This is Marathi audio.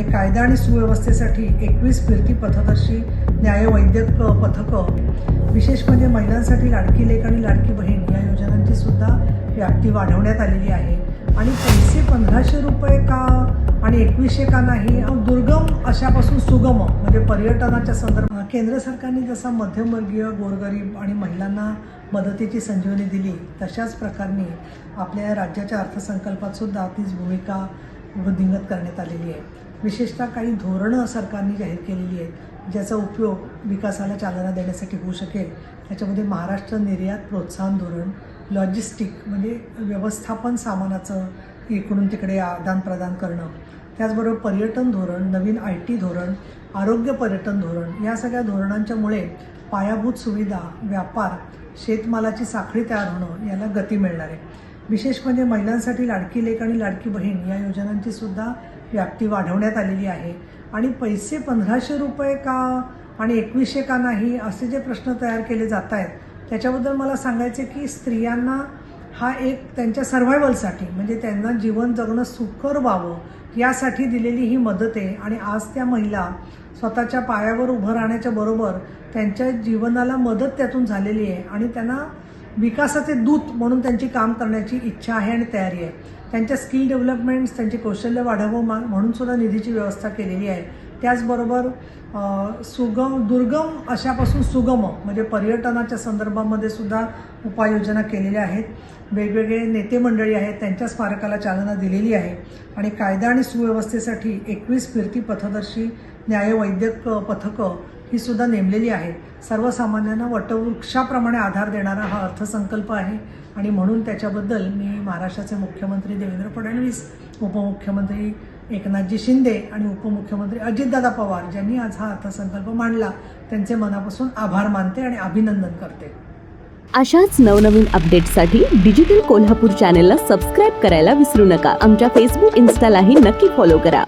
आणि कायदा आणि सुव्यवस्थेसाठी एकवीस फिरती पथदर्शी न्यायवैद्यक पथकं विशेष म्हणजे महिलांसाठी लाडकी लेख आणि लाडकी बहीण या योजनांची सुद्धा व्याप्ती वाढवण्यात आलेली आहे. आणि पैसे पंधराशे रुपये का आणि एकवीसशे का नाही दुर्गम अशापासून सुगम म्हणजे पर्यटनाच्या संदर्भात. केंद्र सरकारने जसा मध्यमवर्गीय गोरगरीब आणि महिलांना मदतीची संजीवनी दिली तशाच प्रकारे आपल्या राज्याच्या अर्थसंकल्पात सुद्धा तीच भूमिका वृद्धिंगत करण्यात आलेली आहे. विशेषतः काही धोरणं सरकारने जाहीर केलेली आहेत ज्याचा उपयोग विकासाला चालना देण्यासाठी होऊ शकेल. त्याच्यामध्ये महाराष्ट्र निर्यात प्रोत्साहन धोरण लॉजिस्टिक म्हणजे व्यवस्थापन सामानाचं इकडून तिकडे आदानप्रदान करणं त्याचबरोबर पर्यटन धोरण नवीन आय टी धोरण आरोग्य पर्यटन धोरण या सगळ्या धोरणांच्यामुळे पायाभूत सुविधा व्यापार शेतमालाची साखळी तयार होणं याला गती मिळणार आहे. विशेष म्हणजे महिलांसाठी लाडकी लेख आणि लाडकी बहीण या योजनांची सुद्धा व्याप्ती वाढवण्यात आलेली आहे. आणि पैसे पंधराशे रुपये का आणि एकवीसशे का नाही असे जे प्रश्न तयार केले जात आहेत त्याच्याबद्दल मला सांगायचे की स्त्रियांना हा एक त्यांच्या सर्व्हायवलसाठी म्हणजे त्यांना जीवन जगणं सुकर व्हावं यासाठी दिलेली ही मदत आहे. आणि आज त्या महिला स्वतःच्या पायावर उभं राहण्याच्या बरोबर त्यांच्या जीवनाला मदत त्यातून झालेली आहे. आणि त्यांना विकासाचे दूत म्हणून त्यांची काम करण्याची इच्छा आहे आणि तयारी आहे. त्यांच्या स्किल डेव्हलपमेंट्स त्यांचे कौशल्य वाढावं मा- म्हणून सुद्धा निधीची व्यवस्था केलेली आहे. त्याचबरोबर सुगम दुर्गम अशापासून सुगम म्हणजे पर्यटनाच्या संदर्भामध्ये सुद्धा उपाययोजना केलेल्या आहेत. वेगवेगळे नेते मंडळी आहेत त्यांच्या स्मारकाला चालना दिलेली आहे. आणि कायदा आणि सुव्यवस्थेसाठी एकवीस फिरती पथदर्शी न्यायवैद्यक पथकं ही सुद्धा नेमलेली आहे. सर्वसामान्यांना वटवृक्षाप्रमाणे आधार देणारा हा अर्थसंकल्प आहे आणि म्हणून त्याच्याबद्दल मी महाराष्ट्राचे मुख्यमंत्री देवेंद्र फडणवीस उपमुख्यमंत्री एकनाथजी शिंदे आणि उपमुख्यमंत्री अजितदादा पवार ज्यांनी आज हा अर्थसंकल्प मांडला त्यांचे मनापासून आभार मानते आणि अभिनंदन करते. अशाच नवनवीन अपडेट्ससाठी डिजिटल कोल्हापूर चॅनेलला सबस्क्राईब करायला विसरू नका. आमच्या फेसबुक इन्स्टालाही नक्की फॉलो करा.